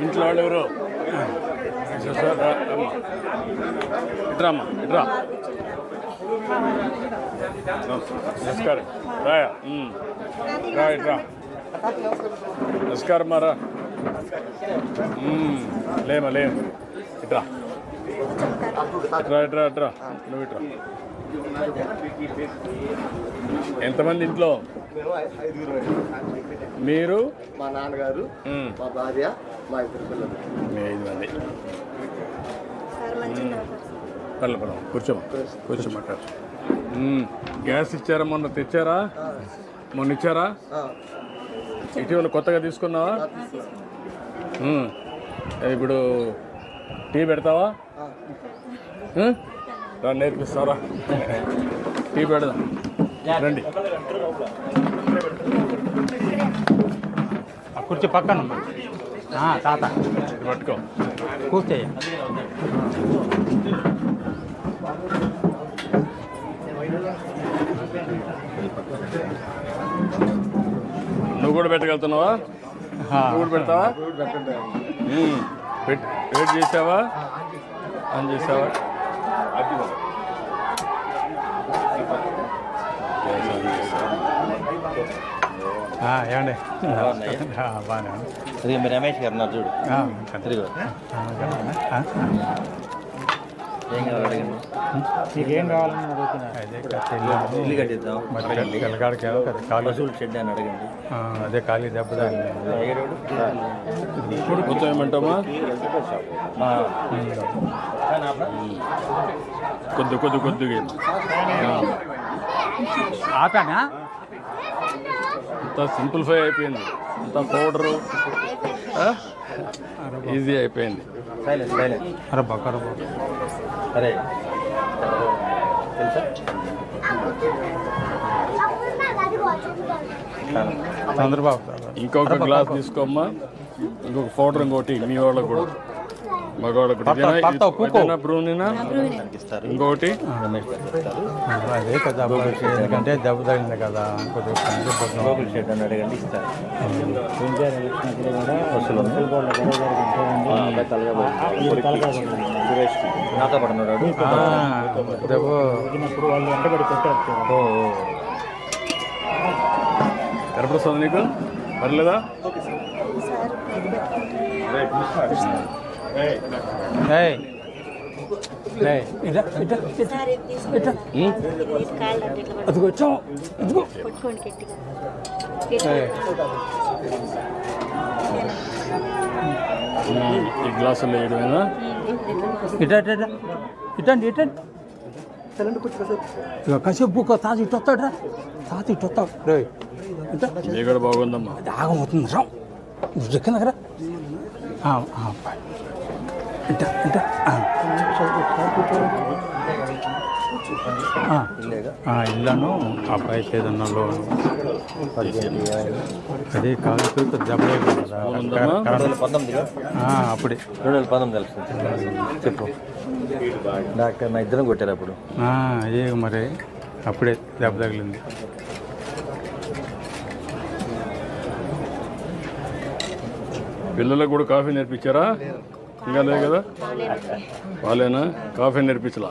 ఇంట్లో వాళ్ళు ఎవరు? సార్, ఇట్రా. నమస్కారం. రాయా? రా ఇట్రా. నమస్కారం మారా. ఉమ్. లేమా లేం ఇట్రా. ఇట్రా ఇట్రా ఇట్రా. నువ్వు ఇట్రా. ఎంతమంది ఇంట్లో? మీరు? మా నాన్నగారు. మా భార్య మా ఇద్దరు పిల్లలు. మీ ఐదు మంది. పర్లే పర్లే కూర్చోమా. కూర్చోమాట గ్యాస్ ఇచ్చారా మొన్న తెచ్చారా? మొన్న ఇచ్చారా? ఇటీవల కొత్తగా తీసుకున్నావా. ఇప్పుడు టీ పెడతావా? రా నేర్పిస్తారా? టీ పెడదాం. రండి. ఆ కుర్చీ పక్కన తాత. పట్టుకో. కూర్చోయ్య నువ్వు కూడా పెట్టగలుగుతున్నావా? నువ్వు కూడా పెడతావా? ఉమ్. పెట్ వెయిట్ చేసావా? ఆన్ చేసావా? ఏమండి? ఆ, బాగానే ఉంది. అది మీ రమేష్ గారు ఉన్నారు చూడు? ఏం కావాలి నీకేం కావాలని అడుగుతున్నా? అదే కట్టెలు. ఇల్లు కట్టిద్దాం. మరి పిల్ల- పిల్లగాడికి ఏదో కదా ఖాళీ. పశువుల షెడ్ అని అడగండి. అదే ఖాళీ. ఏడోడు మొత్తం ఏమంటామా కొద్ది కొద్ది కొద్దిగా ఆపానా? అంతా సింప్లిఫై అయిపోయింది. అంతా పౌడరు. ఈజీ అయిపోయింది. సరే చంద్రబాబు. ఇంకొక గ్లాస్ తీసుకోమ్మా. ఇంకొక పౌడర్ ఇంకోటి మీ వాళ్ళకు కూడా. మగవాళ్ళకు ఇంకొకటి? అదే కదా ఎందుకంటే దెబ్బ తగిలింది కదా. దెబ్బ. కనపడుస్తుంది నీకు? పర్లేదా? ఏయ్. ఏయ్. ఇదా ఇదా ఇదా. అదిగో గట్టిగా. ఏయ్. ఈ- గ్లాసులో వేయడమేనా ఇట ఇట ఇట. ఇటండి ఇటండి కాసేపు బుక్ తాత ఇటు వస్తాడు రా తాత ఇటు వస్తాడు. రే బాగుందమ్మా. ఆగమవుతుంది. రా. నువ్వు కింద కదా ఇట ఇట ఆ. ఆ. ఇల్లేగా ఆ, ఇల్లను అబ్బాయికి ఏదన్నా లోన్. అది కాదు? అప్పుడే. రెండు వేల పంతొమ్మిది తెలుస్తుంది చెప్పు. డాక్టర్ నా ఇద్దరం కొట్టారు అప్పుడు. ఆ, అదే మరి. అప్పుడే దెబ్బ తగిలింది. పిల్లలకు కూడా కాఫీ నేర్పించారా? ఇంకా లేదు కదా? వాళ్ళేనా? కాఫీ నేర్పించలా?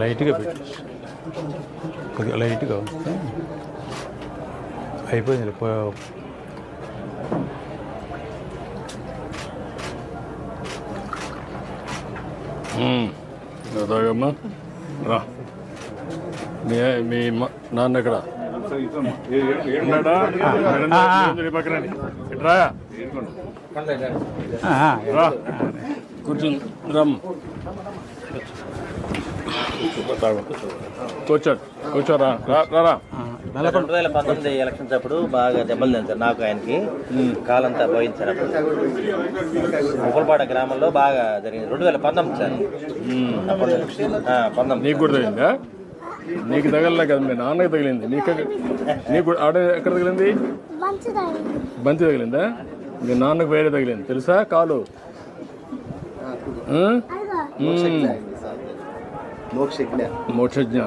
లైట్గా పెట్టు. కొద్దిగా లైట్గా వస్తే అయిపోయింది. తాగమ్మా రా. మీ మీ నాన్న ఎక్కడ? పక్కన రండి. ఇటు రా. ఆ, రా. కూర్చుని రమ్ తాగు కూర్చోండి కూర్చోరా రా రెండు వేల పంతొమ్మిది ఎలక్షన్స్ అప్పుడు బాగా దెబ్బలు తింటారు నాకు ఆయనకి కాలంతా పోయింది అప్పుడు ఉప్పలపాడ గ్రామంలో బాగా జరిగింది రెండు వేల పంతొమ్మిది సార్. అప్పుడు పంతొమ్మిది నీకు కూడా తగిందా నీకు తగలలే కదా మీ నాన్నకి తగిలింది నీకు నీకు ఆడ ఎక్కడ తగిలింది బంతి తగిలిందా మీ నాన్నకు వేరే తగిలింది తెలుసా కాలు. మోక్షజ్ఞ మోక్షజ్ఞ.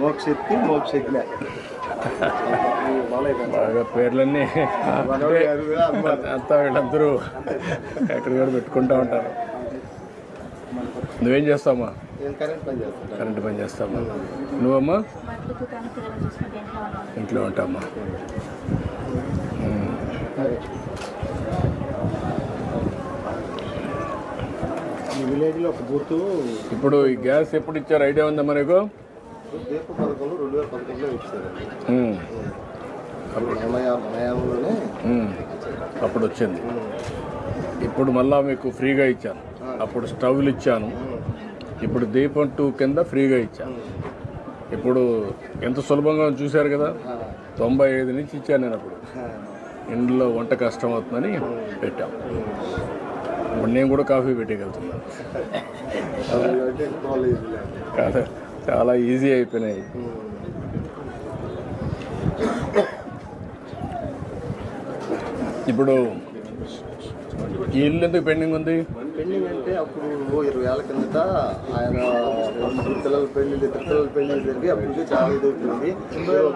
మోక్షక్తి మోక్షజ్ఞ బాగా పేర్లన్నీ అంతా వీళ్ళందరూ కూడా పెట్టుకుంటా ఉంటారు నువ్వేం చేస్తావమ్మా కరెంట్ పని చేస్తావమ్మా నువ్వమ్మా ఇంట్లో ఉంటామ్మా ఈ విలేజ్లో ఒక బూత్ ఇప్పుడు ఈ గ్యాస్ ఎప్పుడు ఇచ్చారు? ఐడియా ఉందా మనకు దీప పథకంలో రెండు వేల పథకంలో ఇచ్చారండి మ్మ్. అప్పుడు. అప్పుడు వచ్చింది. ఇప్పుడు మళ్ళా మీకు ఫ్రీగా ఇచ్చాను. అప్పుడు స్టవ్లు ఇచ్చాను. ఇప్పుడు దీపం టూ కింద ఫ్రీగా ఇచ్చాను. ఇప్పుడు ఎంత సులభంగా చూశారు కదా? తొంభై ఐదు నుంచి ఇచ్చాను నేను అప్పుడు. ఇంట్లో వంట కష్టం అవుతుందని పెట్టాం. ఇప్పుడు నేను కూడా కాఫీ పెట్టగలుగుతున్నాను కాదు చాలా ఈజీ అయిపోయినాయి. ఇప్పుడు ఈ ఇల్లు ఎందుకు పెండింగ్ ఉంది? పెళ్ళింగ్ అంటే అప్పుడు ఓ ఇరవై ఏళ్ళ కిందట ఆయన రెండు పిల్లల పెళ్ళి ఇద్దరు పిల్లల పెళ్ళి జరిగి అప్పుడు చాలా ఇది అవుతుంది.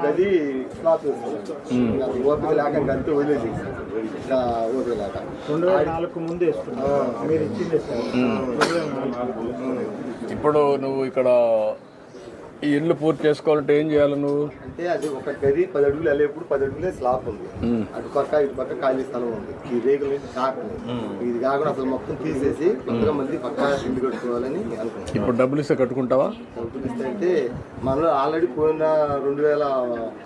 గది అది ఓపిక లేక అంతే వదిలేసి ఇంకా ఓపిక లేక. రెండు వేల నాలుగు ముందు మీరు ఇచ్చింది ఇప్పుడు నువ్వు ఇక్కడ ఈ ఇల్లు పూర్తి చేసుకోవాలంటే ఏం చేయాలి నువ్వు? అంటే అది ఒక గది పది అడుగులు వెళ్ళేప్పుడు పది అడుగులే స్లాప్ ఉంది. అటు పక్క ఇటు పక్క ఖాళీ స్థలం ఉంది. ఈ నుంచి కాకుండా. ఇది కాకుండా అసలు మొత్తం తీసేసి కొత్తగా మళ్ళీ పక్క ఇల్లు కట్టుకోవాలని అనుకున్నాం ఇప్పుడు డబ్బులు ఇస్తే కట్టుకుంటావా? డబ్బులు అంటే మనలో ఆల్రెడీ పోయిన రెండు వేల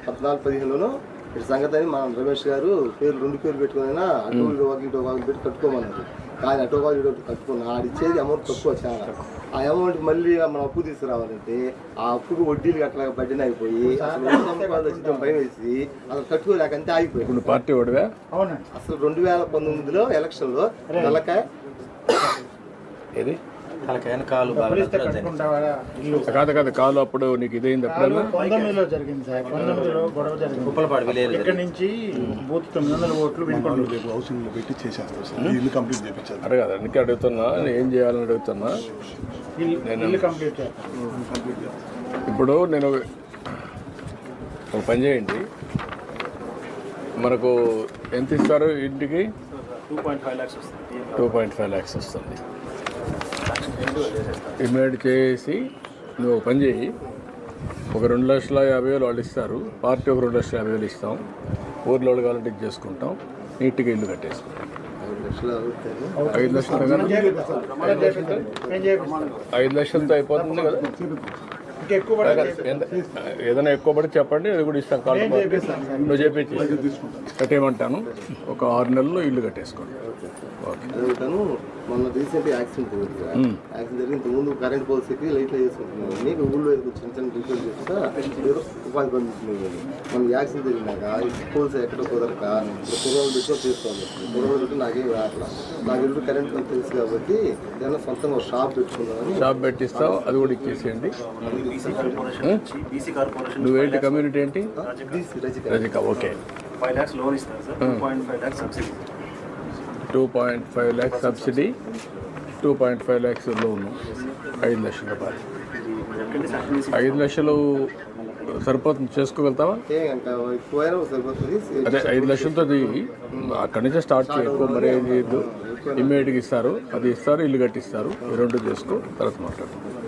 పద్నాలుగు పదిహేనులోనూ ఇటు సంగతి అని మన రమేష్ గారు పేరు రెండు పేర్లు పెట్టుకునైనా అటు ఇటు ఇటు పెట్టి కట్టుకోమన్నారు. కానీ అటు ఇటు కట్టుకున్నా ఆడిచ్చేది అమౌంట్ తక్కువ చాలా. ఆ అమౌంట్ మళ్ళీ మనం అప్పు తీసుకురావాలంటే ఆ అప్పుకు వడ్డీలు అట్లా బడ్డీని అయిపోయి అసలు భయం వేసి అసలు కట్టుకోలేక అంతే ఆగిపోయింది ఇప్పుడు పార్టీ ఓడివా? అవునండి. అసలు రెండు వేల పంతొమ్మిదిలో ఎలక్షన్లో నెలకాయ ఏది? కాలు కాదు కాదు కాలు అప్పుడు నీకు ఇదైంది? పంతొమ్మిదిలో జరిగింది సార్. పంతొమ్మిదిలో గొడవ జరిగింది. ఉప్పలపాడు విలేజ్ ఇక్కడ నుంచి బూత్ తొమ్మిది వందల ఓట్లు వినుకోండి రేపు హౌసింగ్లో పెట్టి చేశాను సార్. ఈ ఇల్లు కంప్లీట్ చేయించారు. అడగదు అందుకే అడుగుతున్నా. నేను ఏం చేయాలని అడుగుతున్నా? ఇల్లు కంప్లీట్ ఇప్పుడు నేను ఒక పని చేయండి. మనకు ఎంత ఇస్తారు ఇంటికి? టూ పాయింట్ ఫైవ్ ల్యాక్స్ వస్తుంది. ఇమీడియట్ చేసి నువ్వు ఒక పని చేయి. ఒక రెండు లక్షల యాభై వేలు వాళ్ళు ఇస్తారు. పార్టీ ఒక రెండు లక్షల యాభై వేలు ఇస్తాం. ఊర్లో వాళ్ళు కావాలంటే ఇది చేసుకుంటాం. నీట్గా ఇల్లు కట్టేసుకుంటాం ఐదు లక్షలు. ఐదు లక్షలతో అయిపోతుంది కదా? ఏదైనా ఎక్కువ పడి చెప్పండి అది కూడా ఇస్తాం కాల్ నువ్వు చెప్పి కట్టేయమంటాను. ఒక ఆరు నెలల్లో ఇల్లు కట్టేసుకోండి. మొన్న రీసెంట్ యాక్సిడెంట్ జరిగింది యాక్సిడెంట్ జరిగి ఇంత ముందు కరెంట్ పోల్స్ ఎక్కి లైట్లు వేసుకుంటున్నాను నీకు ఊళ్ళో ఏదో చిన్న చిన్న రిపేర్ చేస్తా ఉపాధి పొందుతున్నాను మన యాక్సిడెంట్ జరిగినాక ఈ పోల్స్ ఎక్కడ కుదరక కుర్రోలు పెట్టుకో చేసుకోవాలి కుర్రోలు పెట్టి నాకేం రాట్లా. నాకు ఇప్పుడు కరెంట్ తెలుసు కాబట్టి ఏదైనా సొంతంగా ఒక షాప్ పెట్టుకుందామని షాప్ పెట్టిస్తావు అది కూడా ఇచ్చేసేయండి. నువ్వేంటి కమ్యూనిటీ ఏంటి? రజిక ఓకే ఫైవ్ ల్యాక్స్ లోన్ ఇస్తారు sir. Two point five lakhs subsidy two point five lakhs loan ఐదు లక్షల రూపాయలు. ఐదు లక్షలు సరిపోతుంది. చేసుకోగలుగుతావా? అదే ఐదు లక్షలతో అక్కడి నుంచే స్టార్ట్ చేయ. ఎక్కువ మరి ఏం చేయొద్దు. ఇమ్మీడియట్గా ఇస్తారు. అది ఇస్తారు ఇల్లు కట్టిస్తారు. ఈ రెండు చేసుకో తర్వాత మాట్లాడు ఉమ్,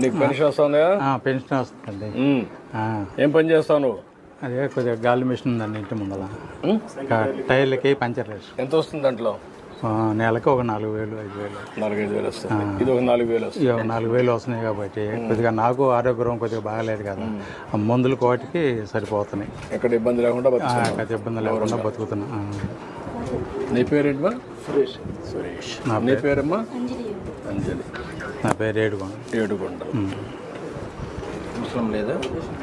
నీకు పెన్షన్ వస్తుందా? పెన్షన్ ఆ, ఏం పని చేస్తావు నువ్వు అదే కొద్దిగా గాలి మిషన్ ఉందండి ఇంటి ముందర టైర్లకి పంచర్ వేసు. ఎంత వస్తుంది దాంట్లో? ఆ, నెలకు ఒక నాలుగు వేలు ఐదు వేలు. నాలుగైదు వేలు వస్తుంది. ఇది ఒక నాలుగు వేలు వస్తుంది. నాలుగు వేలు వస్తున్నాయి కాబట్టి కొద్దిగా నాకు ఆరోగ్యం కొద్దిగా బాగాలేదు కదా. ఆ మందులు కోటికి సరిపోతున్నాయి. ఎక్కడ ఇబ్బంది లేకుండా. పెద్ద ఇబ్బంది లేకుండా బతుకుతున్నా. నీ పేరేంటమ్మా సురేష్. సురేష్. నా నీ పేరు- పేరమ్మా? అంజలి. అంజలి. నా పేరు ఏడుగోండి. ఏడుకొండ అవసరం లేదా?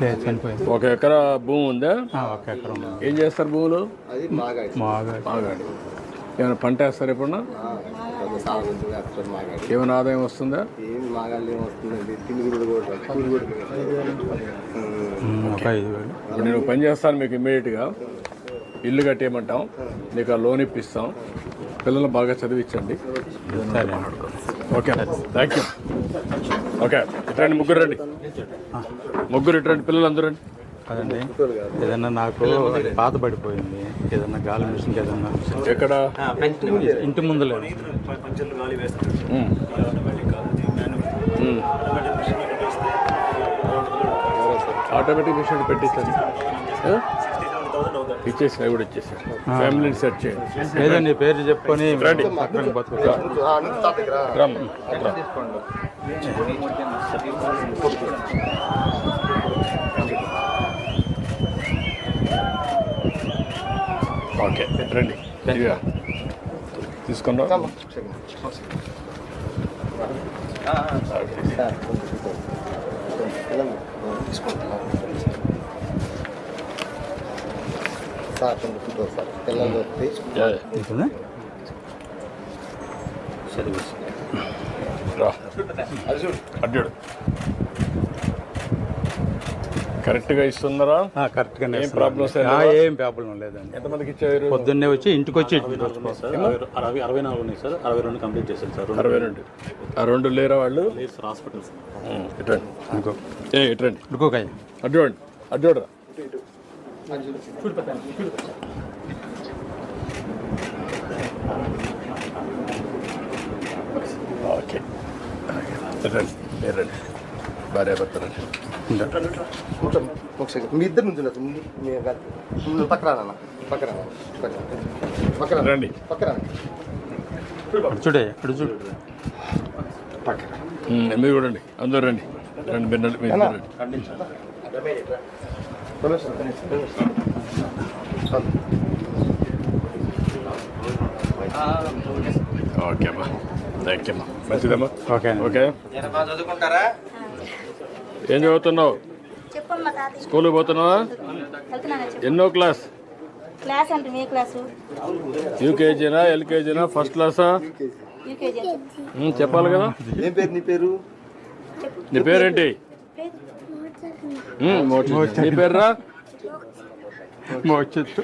లేదు చనిపోయింది. ఒక ఎకరా భూమి ఉందా? ఆ, ఒక ఎకరం. ఏం చేస్తారు భూములు? అది బాగా మాగా బాగా ఏమైనా పంట వేస్తారు ఎప్పుడన్నా? మాగాడి. ఏమైనా ఆదాయం వస్తుందా? ఇప్పుడు నేను పని చేస్తాను మీకు ఇమ్మీడియట్గా. ఇల్లు కట్టేయమంటాం. నీకు ఆ లోన్ ఇప్పిస్తాం. పిల్లలు బాగా చదివించండి. ఓకే. థ్యాంక్ యూ ఓకే ఇట్రండి ముగ్గురు రండి. ముగ్గురు ఇట్రండి పిల్లలు అందరూ రండి. అదండి ఏదన్నా నాకు పాత పడిపోయింది. ఏదన్నా గాలి మిషన్కి ఏదన్నా ఎక్కడ? ఇంటి ముందులే. ఆటోమేటిక్ మిషన్ పెట్టేస్తే. ఆటోమేటిక్ మిషన్ పెట్టించండి ఆ? సిక్స్టీ సెవెన్ థౌసండ్ అవుతుంది ఇచ్చేసి అవి కూడా ఇచ్చేసి ఫ్యామిలీని సెట్ చేయండి ఏదండి పేరు చెప్పుకొని. ఓకే రండి. తీసుకున్నా సార్ ఫోటో సార్ పిల్లలు అడ్డాడు కరెక్ట్గా ఇస్తున్నారా కరెక్ట్గానే ఏం problems ఏం ఆ, లేవా? ఏం ప్రాబ్లం లేదండి. ఎంతమందికి ఇచ్చారు? పొద్దున్నే వచ్చి ఇంటికి వచ్చి. అరవై అరవై నాలుగు ఉన్నాయి సార్. అరవై రెండు కంప్లీట్ చేశాను సార్. అరవై రెండు. ఆ రెండు లేరా వాళ్ళు? లేదు హాస్పిటల్స్ ఇట్రండి అనుకో ఏ ఇట్రండి ఉడుకోకాయ అడ్డోండి అడ్డోడరా ఓకే రండి మీరు రండి భార్య భర్త రండి కూర్చోండి ఒక సెకండ్ మీ ఇద్దరు నుంచి ఉండదు ముందు మీ కాదు. ముందు పక్క రానా పక్క రానా పక్క రా. పక్క రా. రండి. పక్క రానా అటు చూడే అటు చూడు మీరు కూడా రండి అందరూ రండి రండి మీరు రండి ఓకే అమ్మా. థ్యాంక్ యూ అమ్మా. మంచిదమ్మా ఓకే అండి. ఓకే. చదువుకుంటారా? ఏం చదువుతున్నావు? స్కూల్కి పోతున్నావా? వెళ్తున్నాను చెప్పు. ఎన్నో క్లాస్? క్లాస్ అంటే మీ క్లాసు? యూకేజీనా ఎల్కేజీనా ఫస్ట్ క్లాసా? చెప్పాలి కదా. ఏం పేరు నీ పేరు? నీ పేరేంటి? Moçito. Liberra. Moçito.